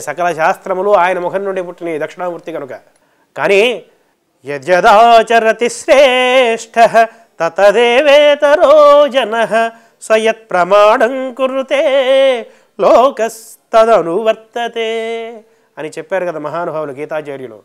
సకల శాస్త్రములు ఆయన ముఖం నుండి పుట్టిన దక్షిణామూర్తి కనుక. కానీ యజదాచరతి శ్రేష్ఠ తతదేవేతరో జన సయత్ ప్రమాణం కురుతే లోకస్తదనువర్తతే అని చెప్పారు కదా మహానుభావులు గీతాచార్యులు.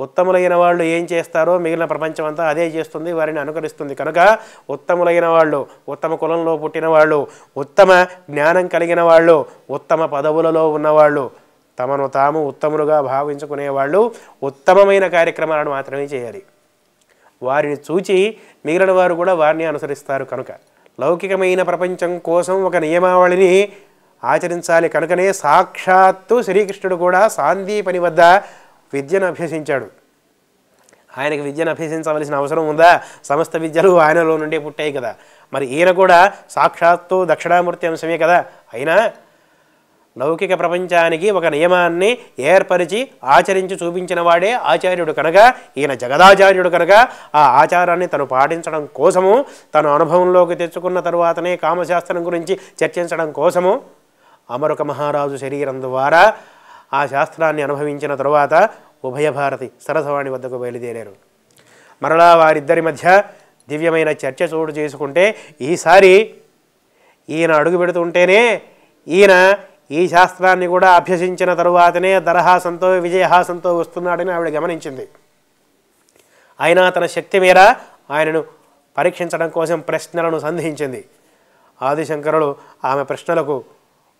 ఉత్తములైన వాళ్ళు ఏం చేస్తారో మిగిలిన ప్రపంచం అంతా అదే చేస్తుంది వారిని అనుకరిస్తుంది. కనుక ఉత్తములైన వాళ్ళు ఉత్తమ కులంలో పుట్టిన వాళ్ళు ఉత్తమ జ్ఞానం కలిగిన వాళ్ళు ఉత్తమ పదవులలో ఉన్నవాళ్ళు తమను తాము ఉత్తములుగా భావించుకునే వాళ్ళు ఉత్తమమైన కార్యక్రమాలను మాత్రమే చేయాలి. వారిని చూచి మిగిలిన వారు కూడా వారిని అనుసరిస్తారు కనుక. లౌకికమైన ప్రపంచం కోసం ఒక నియమావళిని ఆచరించాలి కనుకనే సాక్షాత్తు శ్రీకృష్ణుడు కూడా సాందీపని వద్ద విద్యను అభ్యసించాడు. ఆయనకి విద్యను అభ్యసించవలసిన అవసరం ఉందా? సమస్త విద్యలు ఆయనలో నుండే పుట్టాయి కదా. మరి ఈయన కూడా సాక్షాత్తు దక్షిణామూర్తి అంశమే కదా. అయినా లౌకిక ప్రపంచానికి ఒక నియమాన్ని ఏర్పరిచి ఆచరించి చూపించిన వాడే ఆచార్యుడు కనుక ఈయన జగదాచార్యుడు కనుక ఆ ఆచారాన్ని తను పాటించడం కోసము తను అనుభవంలోకి తెచ్చుకున్న తరువాతనే కామశాస్త్రం గురించి చర్చించడం కోసము అమరుక మహారాజు శరీరం ద్వారా ఆ శాస్త్రాన్ని అనుభవించిన తరువాత ఉభయ భారతి సరసవాణి వద్దకు బయలుదేరారు. మరలా వారిద్దరి మధ్య దివ్యమైన చర్చ చోటు చేసుకుంటే ఈసారి ఈయన అడుగు పెడుతుంటేనే ఈయన ఈ శాస్త్రాన్ని కూడా అభ్యసించిన తరువాతనే దరహాసంతో విజయహాసంతో వస్తున్నాడని ఆవిడ గమనించింది. అయినా తన శక్తి మేర ఆయనను పరీక్షించడం కోసం ప్రశ్నలను సంధించింది. ఆదిశంకరుడు ఆమె ప్రశ్నలకు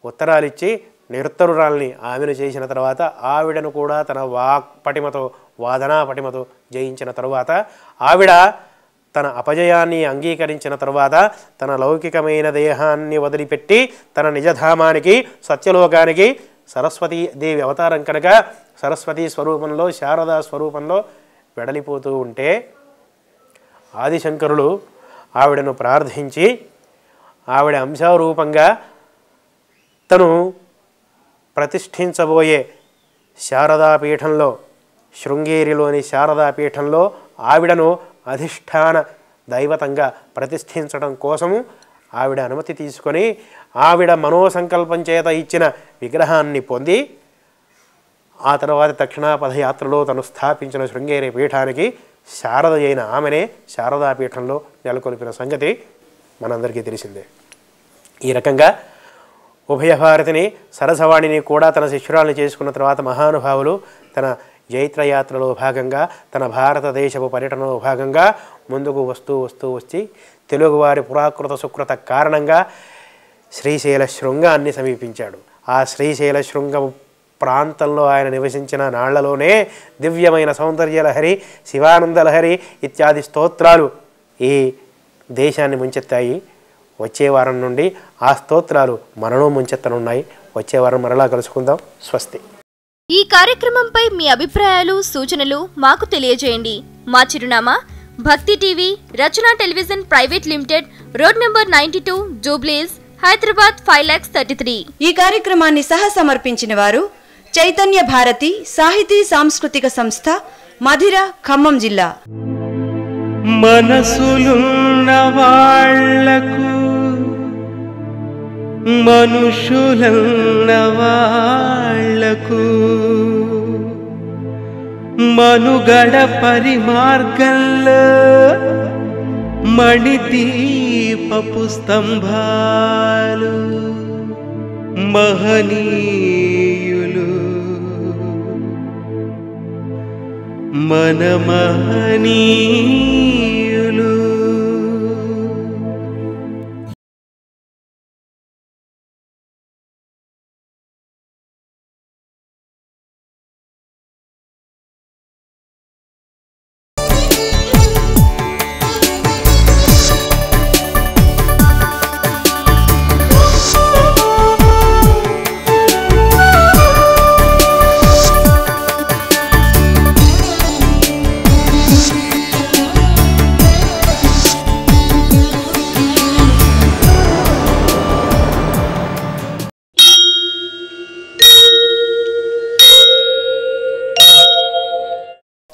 ఉత్తరాలిచ్చి నిరుత్తరురాల్ని ఆమెను చేసిన తర్వాత ఆవిడను కూడా తన వాక్ పటిమతో వాదనా పటిమతో జయించిన తరువాత ఆవిడ తన అపజయాన్ని అంగీకరించిన తరువాత తన లౌకికమైన దేహాన్ని వదిలిపెట్టి తన నిజధామానికి సత్యలోకానికి సరస్వతీ దేవి అవతారం కనుక సరస్వతీ స్వరూపంలో శారదా స్వరూపంలో వెడలిపోతూ ఉంటే ఆదిశంకరులు ఆవిడను ప్రార్థించి ఆవిడ అంశారూపంగా తను ప్రతిష్ఠించబోయే శారదాపీఠంలో శృంగేరిలోని శారదాపీఠంలో ఆవిడను అధిష్టాన దైవతంగా ప్రతిష్ఠించడం కోసము ఆవిడ అనుమతి తీసుకొని ఆవిడ మనోసంకల్పం చేత ఇచ్చిన విగ్రహాన్ని పొంది ఆ తర్వాత దక్షిణాపథయాత్రలో తను స్థాపించిన శృంగేరి పీఠానికి శారద అయిన ఆమెనే శారదాపీఠంలో నెలకొల్పిన సంగతి మనందరికీ తెలిసిందే. ఈ రకంగా ఉభయ భారతిని సరసవాణిని కూడా తన శిష్యురాలను చేసుకున్న తర్వాత మహానుభావులు తన జైత్రయాత్రలో భాగంగా తన భారతదేశపు పర్యటనలో భాగంగా ముందుకు వస్తూ వస్తూ వచ్చి తెలుగువారి పురాకృత సుకృత కారణంగా శ్రీశైల శృంగాన్ని సమీపించాడు. ఆ శ్రీశైల శృంగం ప్రాంతంలో ఆయన నివసించిన నాళ్ళలోనే దివ్యమైన సౌందర్య లహరి శివానంద లహరి ఇత్యాది స్తోత్రాలు ఈ దేశాన్ని ముంచెత్తాయి. వచ్చే వారం నుండి ఆ స్తోత్రాలు మనలో ముంచెత్తనున్నాయి. వచ్చే వారం మరలా కలుసుకుందాం. స్వస్తి. ఈ కార్యక్రమంపై మీ అభిప్రాయాలు సూచనలు మాకు తెలియజేయండి. మా చిరునామా Bhakti TV Rachana television private limited road number ninety two Jubilees Hyderabad five lakhs thirty three. ఈ కార్యక్రమాన్ని సహ సమర్పించిన వారు చైతన్య భారతి సాహితీ సాంస్కృతిక సంస్థ మధిర ఖమ్మం జిల్లా. మనసులున్న వాళ్ళకు మనుషులన్న వాళ్ళకు మనుగడ పరిమార్గంలో మణిదీపపు స్తంభాలు మహనీయులు. మన మహనీ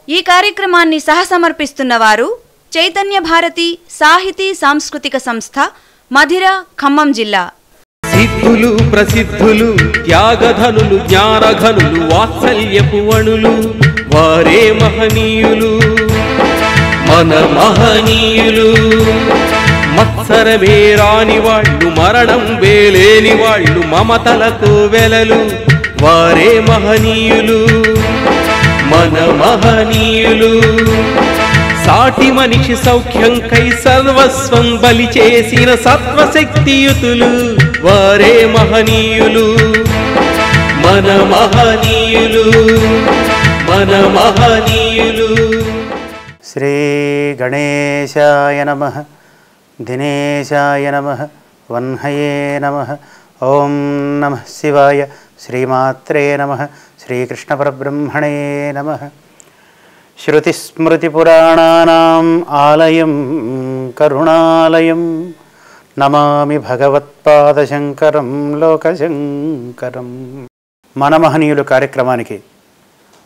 ఈ కార్యక్రమాన్ని సహసమర్పిస్తున్న వారు చైతన్య భారతి సాహితీ సాంస్కృతిక సంస్థ మధిర ఖమ్మం జిల్లా. సిద్ధులు ప్రసిద్ధులు త్యాగధనులు జ్ఞానఘనులు వాత్సల్యపు వణులు వారే మహనీయులు మన మహనీయులు. మత్సరమే రాని వాళ్ళు మరణం వేలేని వాళ్ళు మమతలకు వెలలు వారే మహనీయులు. మన మహనీయులు సాటి మనిషి సౌఖ్యంకై సర్వస్వం బలి చేసిన సత్వశక్తియుతులు వారే మహనీయులు. మన మహనీయులు మన మహనీయులు శ్రీ గణేశాయ నమ దినేశాయ నమ వన్హయే నమ ఓం నమ శివాయ శ్రీమాత్రే నమ. శ్రీకృష్ణపరబ్రహ్మణే నమ శృతిస్మృతిపురాణానాం ఆలయం కరుణాలయం నమామి భగవత్పాదశంకరం లోకశంకరం మన మహనీయులు కార్యక్రమానికి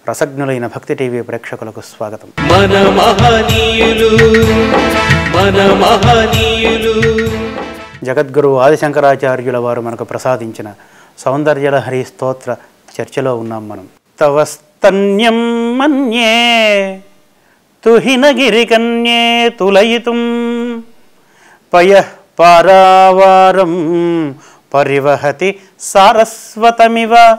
రసజ్ఞులైన భక్తి టీవీ ప్రేక్షకులకు స్వాగతం. మన మహనీయులు మన మహనీయులు జగద్గురు ఆదిశంకరాచార్యుల వారు మనకు ప్రసాదించిన సౌందర్యలహరి స్తోత్ర చర్చలో ఉన్నాం మనం. తవస్తన్యం మన్యే తుహినగిరి కన్యే తులయితుం. పయ పారావారం పరివహతి సారస్వతమివ.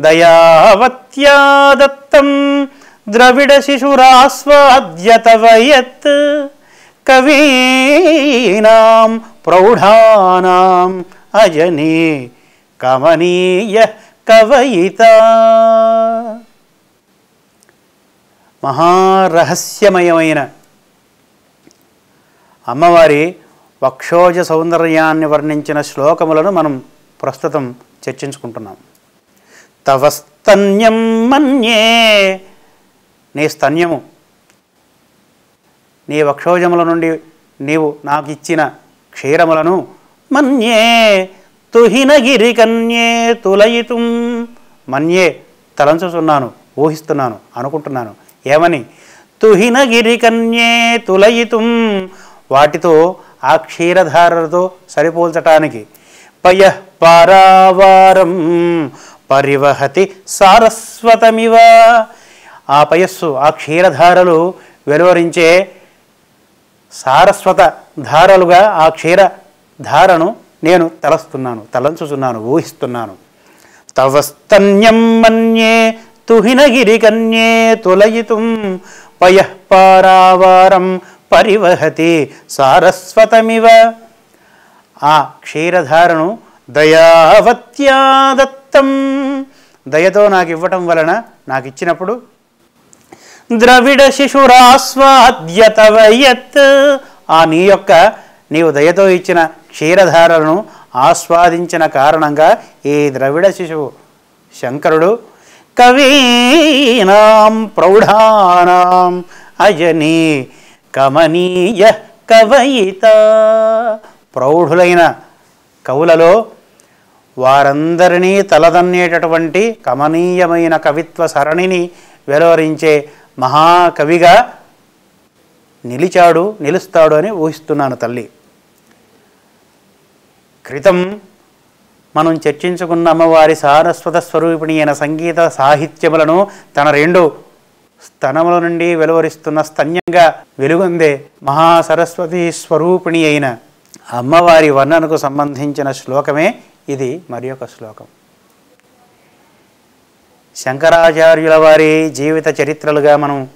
దయావత్యా దత్తం ద్రవిడ శిశురాస్వాద్యతవయత్. కవీనాం ప్రౌఢానాం అజనీ కమనీయ కవయిత. మహారహస్యమయమైన అమ్మవారి వక్షోజ సౌందర్యాన్ని వర్ణించిన శ్లోకములను మనం ప్రస్తుతం చర్చించుకుంటున్నాం. తవస్తన్యం మన్యే. నీ స్తన్యము నీ వక్షోజముల నుండి నీవు నాకు ఇచ్చిన క్షీరములను మన్యే. తుహినగిరి కన్యే తులయితుం. మన్యే తలంచుతున్నాను ఊహిస్తున్నాను అనుకుంటున్నాను. ఏమని? తుహినగిరి కన్యే తులయితుం. వాటితో ఆ క్షీరధారలతో సరిపోల్చటానికి పయ పారావారం పరివహతి సారస్వతమివ. ఆ పయస్సు ఆ క్షీరధారలు వెలువరించే సారస్వత ధారలుగా ఆ క్షీర ధారను నేను తలస్తున్నాను తలంచుచున్నాను ఊహిస్తున్నాను. తవస్తన్యం మన్యే తుహినగిరి కన్యే తులయితుం పయఃపారావారం పరివహతి సారస్వతమివ. ఆ క్షీరధారను దయావత్యా దత్తం దయతో నాకు ఇవ్వటం వలన నాకు ఇచ్చినప్పుడు ద్రవిడ శిశురాస్వాద్యతవయత్. ఆ నీ యొక్క నీవు దయతో ఇచ్చిన క్షీరధారలను ఆస్వాదించిన కారణంగా ఈ ద్రవిడ శిశువు శంకరుడు కవీనాం ప్రౌఢానాం అజనీ కమనీయ కవయిత ప్రౌఢులైన కవులలో వారందరినీ తలదన్నేటటువంటి కమనీయమైన కవిత్వ సరణిని వెలువరించే మహాకవిగా నిలిచాడు నిలుస్తాడు అని ఊహిస్తున్నాను తల్లి. క్రితం మనం చర్చించుకున్న అమ్మవారి సారస్వత స్వరూపిణి అయిన సంగీత సాహిత్యములను తన రెండు స్తనముల నుండి వెలువరిస్తున్న స్తన్యంగా వెలుగొందే మహాసరస్వతి స్వరూపిణి అయిన అమ్మవారి వర్ణనకు సంబంధించిన శ్లోకమే ఇది మరి ఒక శ్లోకం. శంకరాచార్యుల వారి జీవిత చరిత్రలుగా మనం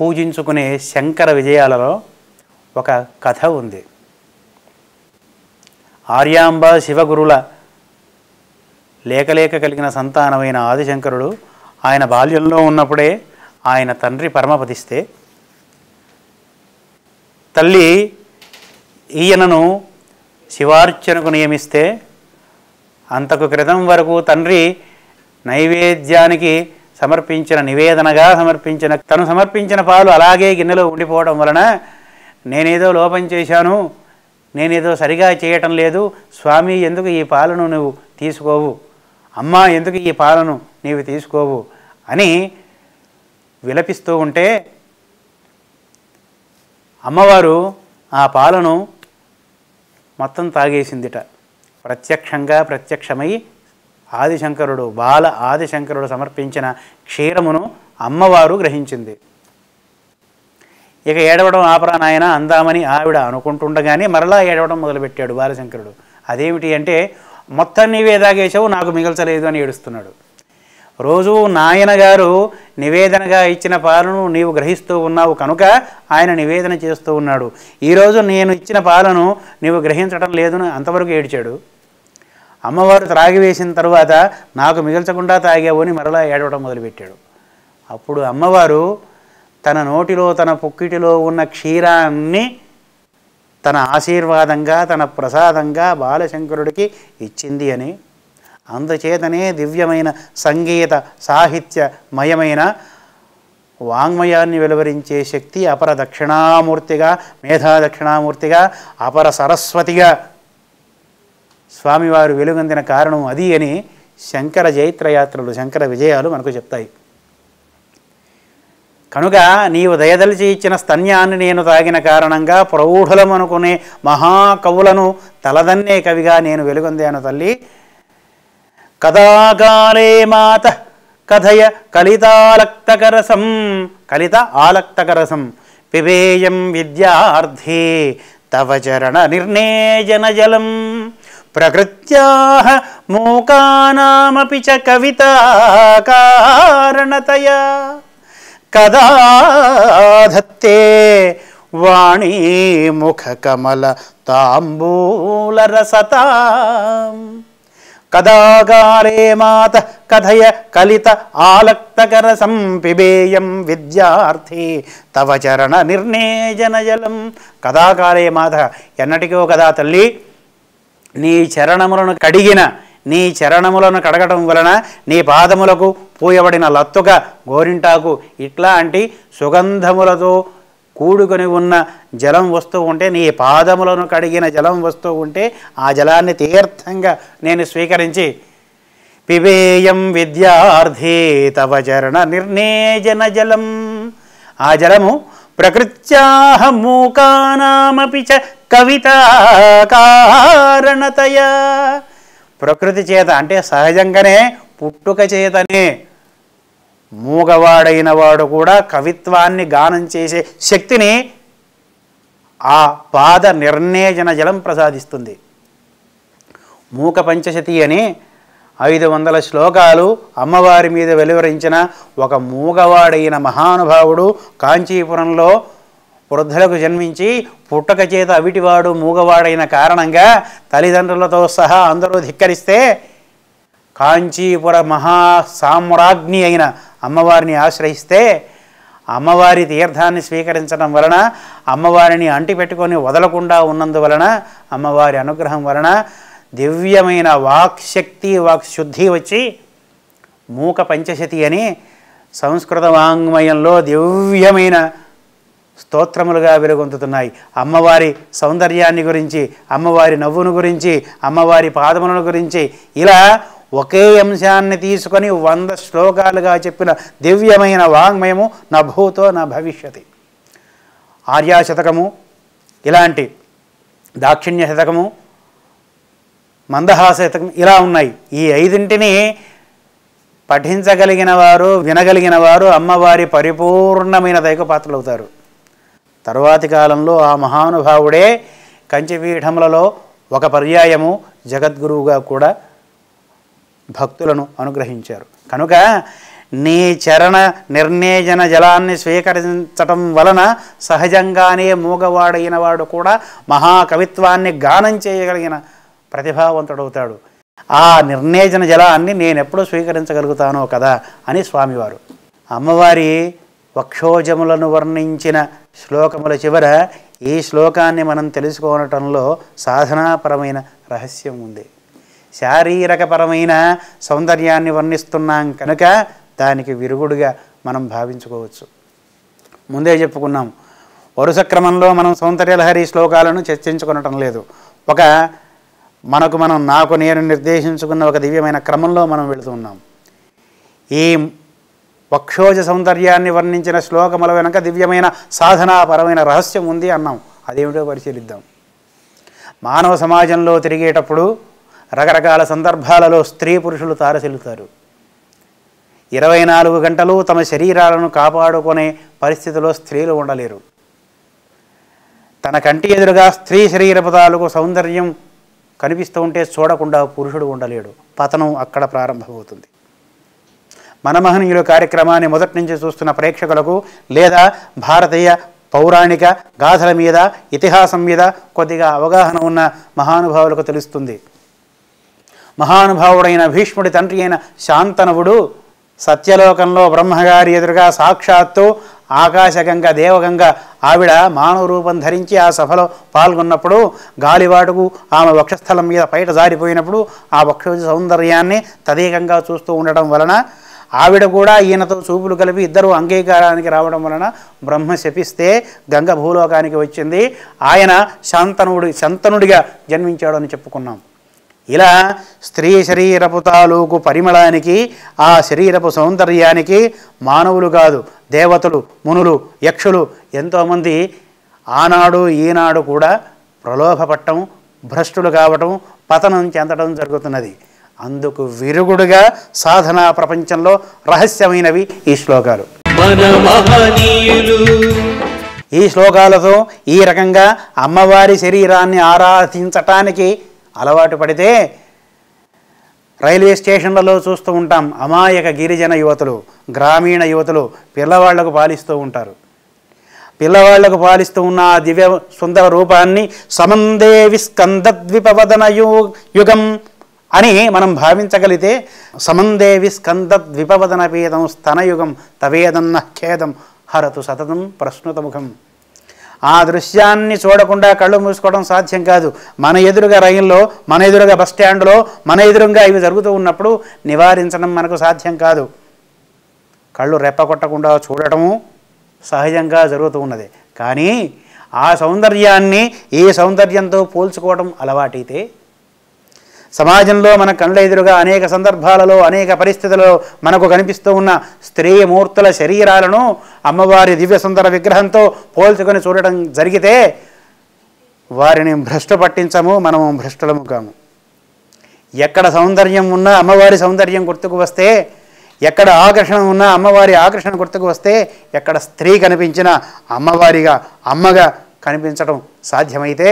పూజించుకునే శంకర విజయాలలో ఒక కథ ఉంది. ఆర్యాంబ శివగురుల లేకలేక కలిగిన సంతానమైన ఆదిశంకరుడు ఆయన బాల్యంలో ఉన్నప్పుడే ఆయన తండ్రి పరమపదిస్తే తల్లి ఈయనను శివార్చనకు నియమిస్తే అంతకు క్రితం వరకు తండ్రి నైవేద్యానికి సమర్పించిన నివేదనగా సమర్పించిన తను సమర్పించిన పాలు అలాగే గిన్నెలో ఉండిపోవడం వలన నేనేదో లోపం చేశాను నేనేదో సరిగా చేయటం లేదు. స్వామి ఎందుకు ఈ పాలను నువ్వు తీసుకోవు? అమ్మా ఎందుకు ఈ పాలను నీవు తీసుకోవు? అని విలపిస్తూ ఉంటే అమ్మవారు ఆ పాలను మొత్తం తాగేసిందిట. ప్రత్యక్షంగా ప్రత్యక్షమై ఆదిశంకరుడు బాల ఆదిశంకరుడు సమర్పించిన క్షీరమును అమ్మవారు గ్రహించింది. ఇక ఏడవడం ఆపరా నాయన అందామని ఆవిడ అనుకుంటుండగానే మరలా ఏడవడం మొదలుపెట్టాడు బాలశంకరుడు. అదేమిటి అంటే మొత్తం నీవే నాకు మిగల్చలేదు అని ఏడుస్తున్నాడు. రోజు నాయన గారు నివేదనగా ఇచ్చిన పాలను నీవు గ్రహిస్తూ ఉన్నావు కనుక ఆయన నివేదన చేస్తూ ఉన్నాడు. ఈరోజు నేను ఇచ్చిన పాలను నీవు గ్రహించడం లేదని అంతవరకు ఏడ్చాడు. అమ్మవారు త్రాగివేసిన తర్వాత నాకు మిగల్చకుండా తాగావు అని మరలా ఏడవడం మొదలుపెట్టాడు. అప్పుడు అమ్మవారు తన నోటిలో తన పుక్కిటిలో ఉన్న క్షీరాన్ని తన ఆశీర్వాదంగా తన ప్రసాదంగా బాలశంకరుడికి ఇచ్చింది అని. అందుచేతనే దివ్యమైన సంగీత సాహిత్యమయమైన వాంగ్మయాన్ని వెలువరించే శక్తి అపర దక్షిణామూర్తిగా మేధా దక్షిణామూర్తిగా అపర సరస్వతిగా స్వామివారు వెలుగొందిన కారణం అది అని శంకర జైత్రయాత్రలు శంకర విజయాలు మనకు చెప్తాయి. కనుక నీవు దయదలిచి ఇచ్చిన స్తన్యాన్ని నేను తాగిన కారణంగా ప్రౌఢులమనుకునే మహాకవులను తలదన్నే కవిగా నేను వెలుగొందాను తల్లి. కదాకాలే మాత కథయ కలితాలక్తకరసం కలిత ఆలక్తకరసం పిబేయం విద్యార్థి తవ చరణ నిర్ణేజన జలం. ప్రకృత్యా మూకానామపి చ కవిత కారణతయా. కదా ధత్తే వాణీ ముఖ కమల తాంబూలరసతా కదాగారే మాత కథయ కలిత ఆలక్తకరసం పిబేయం విద్యార్థి తవ చరణ నిర్ణేజన జలం. కదాకారే మాత ఎన్నటికో కదా తల్లి నీ చరణములను కడిగిన నీ చరణములను కడగటం వలన నీ పాదములకు పూయబడిన లత్తుక గోరింటాకు ఇట్లాంటి సుగంధములతో కూడుకొని ఉన్న జలం వస్తూ ఉంటే నీ పాదములను కడిగిన జలం వస్తూ ఉంటే ఆ జలాన్ని తీర్థంగా నేను స్వీకరించి పిబేయం విద్యార్థి తవ చరణ నిర్ణేజన జలం. ఆ జలము ప్రకృత్యా మూకానామపి చ కవిత కారణతయ. ప్రకృతి చేత అంటే సహజంగానే పుట్టుక చేతనే మూగవాడైన వాడు కూడా కవిత్వాన్ని గానం చేసే శక్తిని ఆ పాద నిర్ణేజన జలం ప్రసాదిస్తుంది. మూక పంచశతి అని ఐదు వందల శ్లోకాలు అమ్మవారి మీద వెలువరించిన ఒక మూగవాడైన మహానుభావుడు కాంచీపురంలో వృద్ధులకు జన్మించి పుట్టక చేత అవిటివాడు మూగవాడైన కారణంగా తల్లిదండ్రులతో సహా అందరూ ధిక్కరిస్తే కాంచీపుర మహా సామ్రాజ్ఞి అయిన అమ్మవారిని ఆశ్రయిస్తే అమ్మవారి తీర్థాన్ని స్వీకరించడం వలన అమ్మవారిని అంటిపెట్టుకొని వదలకుండా ఉన్నందువలన అమ్మవారి అనుగ్రహం వలన దివ్యమైన వాక్శక్తి వాక్శుద్ధి వచ్చి మూక పంచశతి అని సంస్కృత వాంగ్మయంలో దివ్యమైన స్తోత్రములుగా వెలుగొందుతున్నాయి. అమ్మవారి సౌందర్యాన్ని గురించి అమ్మవారి నవ్వును గురించి అమ్మవారి పాదములను గురించి ఇలా ఒకే అంశాన్ని తీసుకొని వంద శ్లోకాలుగా చెప్పిన దివ్యమైన వాంగ్మయము నా భూతో నా భవిష్యతి. ఆర్యాశతకము ఇలాంటి దాక్షిణ్య శతకము మందహాస శతకం ఇలా ఉన్నాయి. ఈ ఐదింటిని పఠించగలిగిన వారు వినగలిగిన వారు అమ్మవారి పరిపూర్ణమైన దైక పాత్రలవుతారు. తరువాతి కాలంలో ఆ మహానుభావుడే కంచిపీఠములలో ఒక పర్యాయము జగద్గురువుగా కూడా భక్తులను అనుగ్రహించారు. కనుక నీ చరణ నిర్ణేజన జలాన్ని స్వీకరించటం వలన సహజంగానే మూగవాడైన వాడు కూడా మహాకవిత్వాన్ని గానం చేయగలిగిన ప్రతిభావంతుడవుతాడు. ఆ నిర్ణేజన జలాన్ని నేనెప్పుడు స్వీకరించగలుగుతానో కదా అని స్వామివారు. అమ్మవారి వక్షోజములను వర్ణించిన శ్లోకముల చివర ఈ శ్లోకాన్ని మనం తెలుసుకోనటంలో సాధనాపరమైన రహస్యం ఉంది. శారీరకపరమైన సౌందర్యాన్ని వర్ణిస్తున్నాం కనుక దానికి విరుగుడుగా మనం భావించుకోవచ్చు. ముందే చెప్పుకున్నాం వరుస క్రమంలో మనం సౌందర్యలహరి శ్లోకాలను చర్చించుకొనటం లేదు. ఒక మనకు మనం నాకు నేను నిర్దేశించుకున్న ఒక దివ్యమైన క్రమంలో మనం వెళుతున్నాం ఈ వక్షోజ సౌందర్యాన్ని వర్ణించిన శ్లోకముల వెనుక దివ్యమైన సాధనాపరమైన రహస్యం ఉంది అన్నాం. అదేమిటో పరిశీలిద్దాం. మానవ సమాజంలో తిరిగేటప్పుడు రకరకాల సందర్భాలలో స్త్రీ పురుషులు తారసిల్లుతారు. ఇరవై నాలుగు గంటలు తమ శరీరాలను కాపాడుకునే పరిస్థితిలో స్త్రీలు ఉండలేరు. తన కంటి ఎదురుగా స్త్రీ శరీర పదాలకు సౌందర్యం కనిపిస్తూ ఉంటే చూడకుండా పురుషుడు ఉండలేడు. పతనం అక్కడ ప్రారంభమవుతుంది. మనమహనీయుల కార్యక్రమాన్ని మొదటి నుంచి చూస్తున్న ప్రేక్షకులకు లేదా భారతీయ పౌరాణిక గాథల మీద ఇతిహాసం మీద కొద్దిగా అవగాహన ఉన్న మహానుభావులకు తెలుస్తుంది. మహానుభావుడైన భీష్ముడి తండ్రి అయిన శాంతనువుడు సత్యలోకంలో బ్రహ్మగారి ఎదురుగా సాక్షాత్తు ఆకాశగంగ దేవగంగ ఆవిడ మానవ రూపం ధరించి ఆ సభలో పాల్గొన్నప్పుడు గాలివాటుకు ఆమె వక్షస్థలం మీద పైట జారిపోయినప్పుడు ఆ వక్ష సౌందర్యాన్ని తదేకంగా చూస్తూ ఉండటం వలన ఆవిడ కూడా ఈయనతో చూపులు కలిపి ఇద్దరు అంగీకారానికి రావడం వలన బ్రహ్మ శపిస్తే గంగ భూలోకానికి వచ్చింది. ఆయన శాంతనుడి శంతనుడిగా జన్మించాడు అని చెప్పుకున్నాం. ఇలా స్త్రీ శరీరపు తాలూకు పరిమళానికి ఆ శరీరపు సౌందర్యానికి మానవులు కాదు దేవతలు మునులు యక్షులు ఎంతోమంది ఆనాడు ఈనాడు కూడా ప్రలోభపట్టం భ్రష్టులు కావటం పతనం చెందడం జరుగుతున్నది. అందుకు విరుగుడుగా సాధనా ప్రపంచంలో రహస్యమైనవి ఈ శ్లోకాలు. ఈ శ్లోకాలతో ఈ రకంగా అమ్మవారి శరీరాన్ని ఆరాధించటానికి అలవాటు పడితే రైల్వే స్టేషన్లలో చూస్తూ ఉంటాం అమాయక గిరిజన యువతులు గ్రామీణ యువతులు పిల్లవాళ్ళకు పాలిస్తూ ఉంటారు. పిల్లవాళ్ళకు పాలిస్తూ ఉన్న ఆ దివ్య సుందర రూపాన్ని సమందే స్కందద్విపవదన యు- యుగం అని మనం భావించగలిగితే సమందే విస్కందద్విపవదన పీదం స్తనయుగం తవేదన్న ఖేదం హరతు సతతం ప్రశ్నుతముఖం ఆ దృశ్యాన్ని చూడకుండా కళ్ళు మూసుకోవడం సాధ్యం కాదు. మన ఎదురుగా రైల్లో మన ఎదురుగా బస్ స్టాండ్లో మన ఎదురుగా ఇవి జరుగుతూ ఉన్నప్పుడు నివారించడం మనకు సాధ్యం కాదు. కళ్ళు రెప్పగొట్టకుండా చూడటము సహజంగా జరుగుతూ ఉన్నది. కానీ ఆ సౌందర్యాన్ని ఈ సౌందర్యంతో పోల్చుకోవడం అలవాటైతే సమాజంలో మన కళ్ళ ఎదురుగా అనేక సందర్భాలలో అనేక పరిస్థితులలో మనకు కనిపిస్తూ ఉన్న స్త్రీ మూర్తుల శరీరాలను అమ్మవారి దివ్య సుందర విగ్రహంతో పోల్చుకొని చూడటం జరిగితే వారిని భ్రష్టు పట్టించము మనము భ్రష్టులము కాము. ఎక్కడ సౌందర్యం ఉన్నా అమ్మవారి సౌందర్యం గుర్తుకు వస్తే ఎక్కడ ఆకర్షణ ఉన్నా అమ్మవారి ఆకర్షణ గుర్తుకు వస్తే ఎక్కడ స్త్రీ కనిపించినా అమ్మవారిగా అమ్మగా కనిపించడం సాధ్యమైతే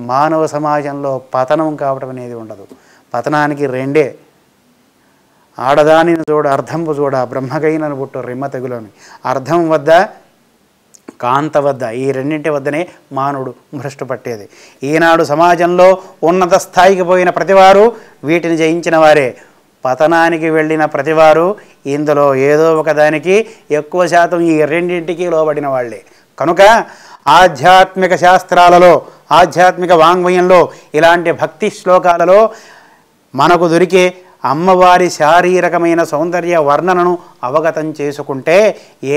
మానవ సమాజంలో పతనం కావడం అనేది ఉండదు. పతనానికి రెండే. ఆడదానిని చూడ అర్థంపు చూడ బ్రహ్మకైనను పుట్టు రిమ్మ తెగులోని. అర్థం వద్ద కాంత వద్ద ఈ రెండింటి వద్దనే మానవుడు భ్రష్టు పట్టేది. ఈనాడు సమాజంలో ఉన్నత స్థాయికి పోయిన ప్రతివారు వీటిని జయించిన వారే. పతనానికి వెళ్ళిన ప్రతివారు ఇందులో ఏదో ఒకదానికి ఎక్కువ శాతం ఈ రెండింటికి లోబడిన వాళ్ళే. కనుక ఆధ్యాత్మిక శాస్త్రాలలో ఆధ్యాత్మిక వాంగ్మయంలో ఇలాంటి భక్తి శ్లోకాలలో మనకు దొరికే అమ్మవారి శారీరకమైన సౌందర్య వర్ణనను అవగతం చేసుకుంటే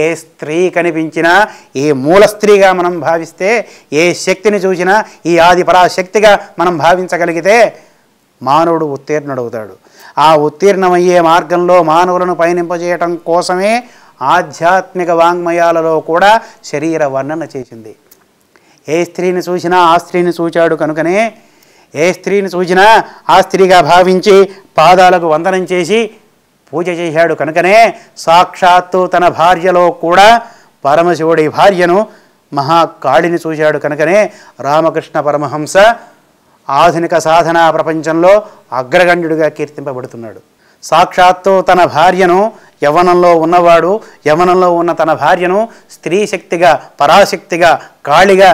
ఏ స్త్రీ కనిపించినా ఏ మూల స్త్రీగా మనం భావిస్తే ఏ శక్తిని చూసినా ఈ ఆది పరాశక్తిగా మనం భావించగలిగితే మానవుడు ఉత్తీర్ణుడవుతాడు. ఆ ఉత్తీర్ణమయ్యే మార్గంలో మానవులను పయనింపజేయటం కోసమే ఆధ్యాత్మిక వాంగ్మయాలలో కూడా శరీర వర్ణన చేసింది. ఏ స్త్రీని చూసినా ఆ స్త్రీని చూచాడు కనుకనే ఏ స్త్రీని చూసినా ఆ స్త్రీగా భావించి పాదాలకు వందనం చేసి పూజ చేశాడు కనుకనే సాక్షాత్తు తన భార్యలో కూడా పరమశివుడి భార్యను మహాకాళిని చూశాడు కనుకనే రామకృష్ణ పరమహంస ఆధునిక సాధనా ప్రపంచంలో అగ్రగణ్యుడిగా కీర్తింపబడుతున్నాడు. సాక్షాత్తు తన భార్యను యవ్వనంలో ఉన్నవాడు యవ్వనంలో ఉన్న తన భార్యను స్త్రీ శక్తిగా పరాశక్తిగా కాళిగా